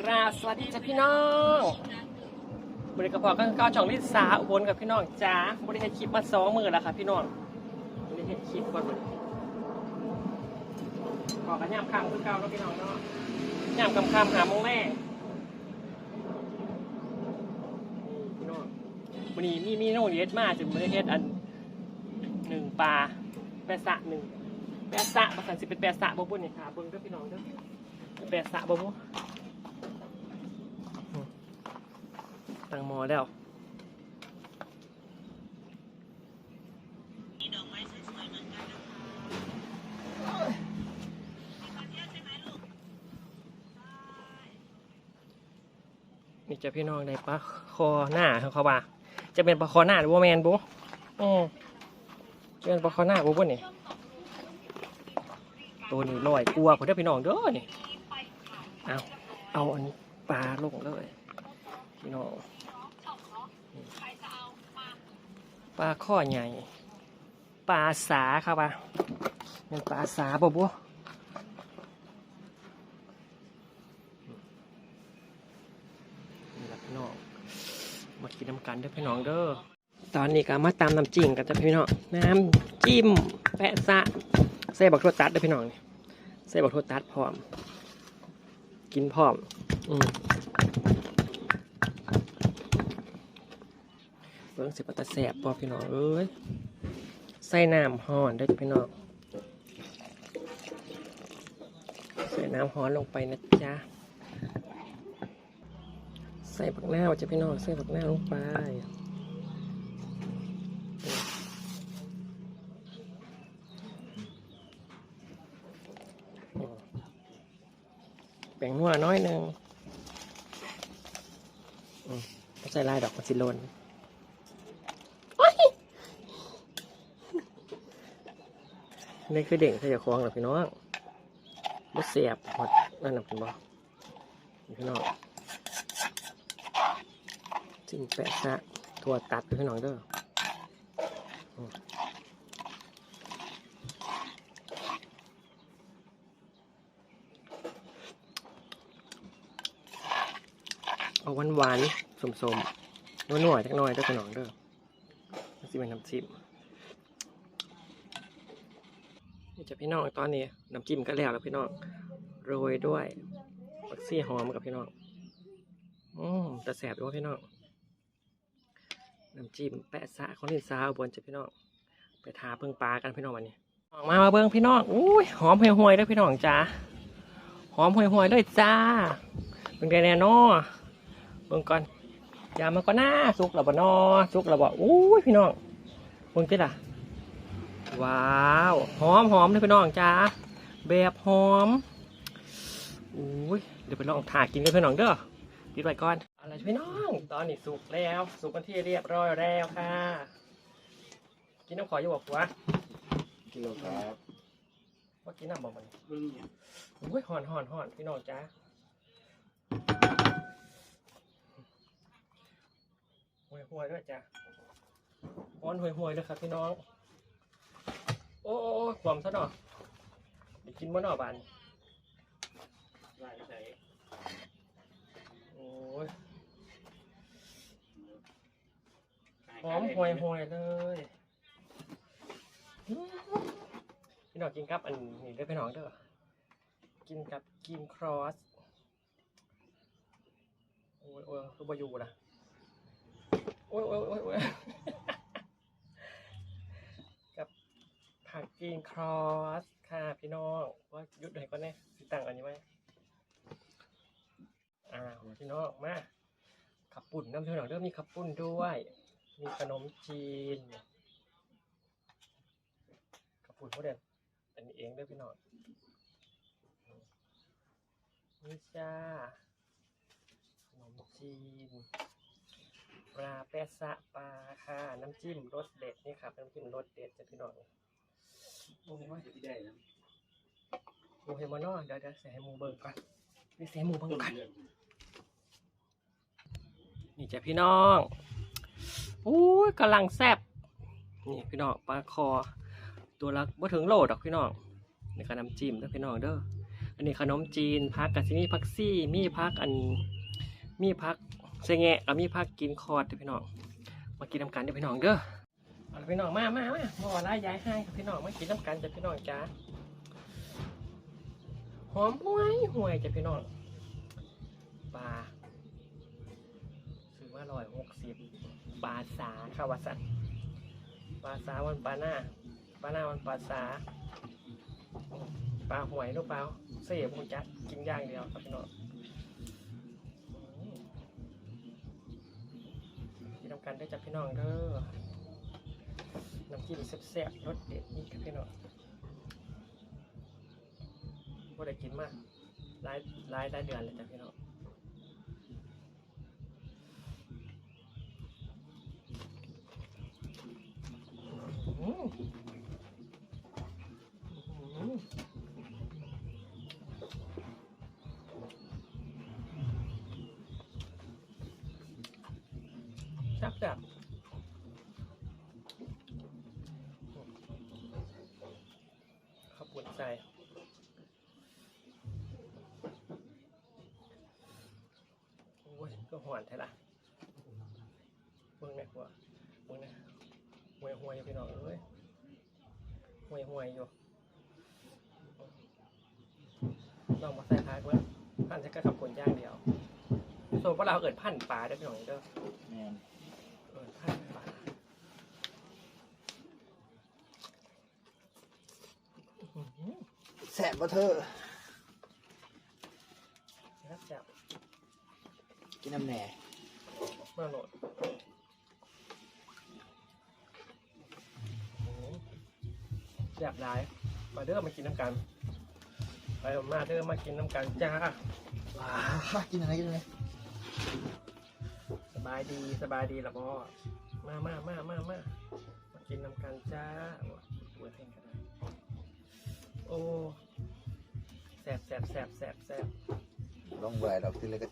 กราบสวัสดีจ้ะพี่น้องบริกระเพาะก็ก้าวจ่องลิสาอุบลกับพี่น้องจ้าบริเฮ็ดคลิปมาสองมือแล้วค่ะพี่น้องบริเฮ็ดคลิปก่อนขอกันย่ำคำคือเก่าแล้วพี่น้องเนาะย่ำคำคำหาโมงแรกพี่น้องวันนี้มีมีโน่นเย็ดมากจึงบริเฮ็ดอันหนึ่งปลาแปะสะหนึ่งแปะสะประสันสิเป็นแปะสะบ่บุญนี่ค่ะเบิ่งเด้อพี่น้องเด้อแปดสะบ่มู ตั้งหมอแล้วนี่จะพี่น้องได้ปลาคอหน้าเขาว่าจะเป็นปลาคอหน้าหรือว่าแมนบุอืมเป็นปลาคอหน้าบุบุนี่ตัวนี้ลอยกลัวผมได้พี่น้องเด้อนี่เอาเอาอันนี้ปลาลงเลยพี่น้องนี่ ปลาข้อใหญ่ ปลาสาครับปะเป็นปลาสาบ่บัวนี่ละพี่น้องมากินน้ำกันเด้อพี่น้องเด้อ ตอนนี้ก็มาตามน้ำจิ้มกันจ้ะพี่น้อง น้ำจิ้มแปะซะใส่บักทั่วตัดเด้อพี่น้องนี่ใส่บักทั่วตัดพร้อม กินพร้อม อืม เบิ่งสิปตะแสบพอพี่น้องเอ้ยใส่น้ำห่อนได้พี่น้องใส่น้ำฮ้อนลงไปนะจ๊ะใส่ผักหน้าจะพี่น้องใส่ผักหน้าลงไปแบ่งนัวน้อยหนึ่งใส่ลายดอกมันสิลนโอ๊ย นี่คือเด่งใส่จะคล้องหรอพี่น้องบ่เสียบหมดนั่นน่ะพี่น้องพี่น้องจิ้มแปะซะถั่วตัดพี่น้องเด้อเอาหวานๆสมๆนัวหน่อยๆจักหน่อยเด้อพี่น้องเด้อมันสิเป็นน้ำจิ้ม นี่จะพี่น้องตอนนี้น้ำจิ้มก็แล้วแล้วพี่น้องโรยด้วยผักซี่หอมกับพี่น้องอืมแต่แสบด้วยพี่น้องน้ำจิ้มแปะสะของนินซาอุบนจะพี่น้องไปทาเพิ่งปลากันพี่น้องวันนี้ออกมามาเบิ้งพี่น้องอุ้ยหอมห่วยๆเด้อพี่น้องจ้าหอมห่วยๆเลยจ้าเป็นไงแน่นอเบิ่งก่อนยามันก็น่าสุกแล้วบ่นอสุกแล้วบ่อุ้ยพี่น้องเบิ่งติล่ะ ว้าวหอมหอมเลยพี่น้องจ้าแบบหอมอุ้ยเดี๋ยวไปลองถากินกันพี่น้องเด้อปิดไว้ก่อนเอาล่ะไรพี่น้องตอนนี้สุกแล้วสุกกันที่เรียบร้อยแล้วค่ะ กินน้ำขออยู่บอกว่ากิโลครับว่ากินน้ำบอกมันเรื่องเนี่ยอุ้ยหอนหอนหอนพี่น้องจ้าห่วยห่วยๆด้วยจ้าหอนห่วยห่วยๆเลยครับพี่น้อง โอ้โอ้โอ้ความซะหน่อยเดี๋ยวกินบ่หน่อบานไล่ใส่โอ้ยหอมห่วยห่วยๆเลยพี่น้องกินกับอันนี้ด้วยพี่น้องเด้อกินกับกินครอสโอ้ยโอ้ยคือบายูนะโอ้ยโอ้ยโอ้ยโอ้ย กับผักกิน ครอสค่ะพี่น้องว่ายุดหน่อยก่อนเนี่ยสิตั้งอันนี้ไว้อ่าพี่น้องมาขับปุ่นน้ำเชื่อหนังเริ่มมีขับปุ่นด้วย มีขนมจีนขับปุ่นเขาเด่นอันนี้เองด้วยพี่น้องนี่จ้าขนมจีนปลาแปะสะปลาค่ะ น้ำจิ้มรสเด็ดนี่ครับน้ำจิ้มรสเด็ดจะพี่น้อง โอ้ยที่ได้นะหมูเฮมอนอเดี๋ยวเดี๋ยวใส่ให้หมูเบิ่งก่อนนี่ใส่ให้หมูเบิ่งก่อนนี่จ้ะพี่น้องอู้ยกำลังแซ่บนี่พี่น้องปลาคอ ตัวละบ่ถึงโลดอกพี่น้องนี่ก็น้ำจิ้มเด้อพี่น้องเด้ออันนี้ขนมจีนพักกับซิมีพักซี่มีพักอันมีพักเสงะกับมีพักกินคอร์ดเด้อพี่น้องมากินน้ำกันเด้อพี่น้องเด้อ เอาละพี่น้องมามามามาว่าลาย้ายให้ครับพี่น้องมากินน้ำกันจ้ะพี่น้องจ้าหอมห่วยห่วยจ้ะพี่น้องปลาซื้อมาร้อยหกสิบปลาสาข้าววัสันปลาสาวันปลาหน้าปลาหน้าวันปลาสาปลาห่วยลูกเปล่าเสียบมุจักกินย่างเดียวครับพี่น้องกินน้ำกันได้จากพี่น้องเด้อ น้ำจิ้มแซ่บๆรสเด็ดนี่ครับพี่น้องว่าได้กินมากหลายหลายหลายเดือนเลยจ้ะพี่น้องอื้อหืออื้อหือแซ่บ ๆข้าวปุ้นใส่โอ้ยก็หวนแท้ละเบิ่งเนี่ยหัวเบิ่งเนี่ยห่วยห่วยอยู่พี่น้องเอ้ยห่วยห่วยอยู่ลองมาใส่พักแล้วพันใช้กระขับคนย่างเดียวส่วนพวกเราเกิดพันปลาได้พี่น้องเด้อ แม่น เกิดพันปลาอื้อหือ แสบบ่เธอครับจับกินน้ำแหน่มาโหลดแบบไรมาเด้อมากินน้ำกัน ไปมาเด้อมากินน้ำกันจ้าว้ากินอะไรกินอะไรสบายดีสบายดีละพ่อมามามามามามากินน้ำกันจ้าปวดเพ่งกันนะโอ้ แสบแสบแสบแสบแสบลองไหวดอกทีละก็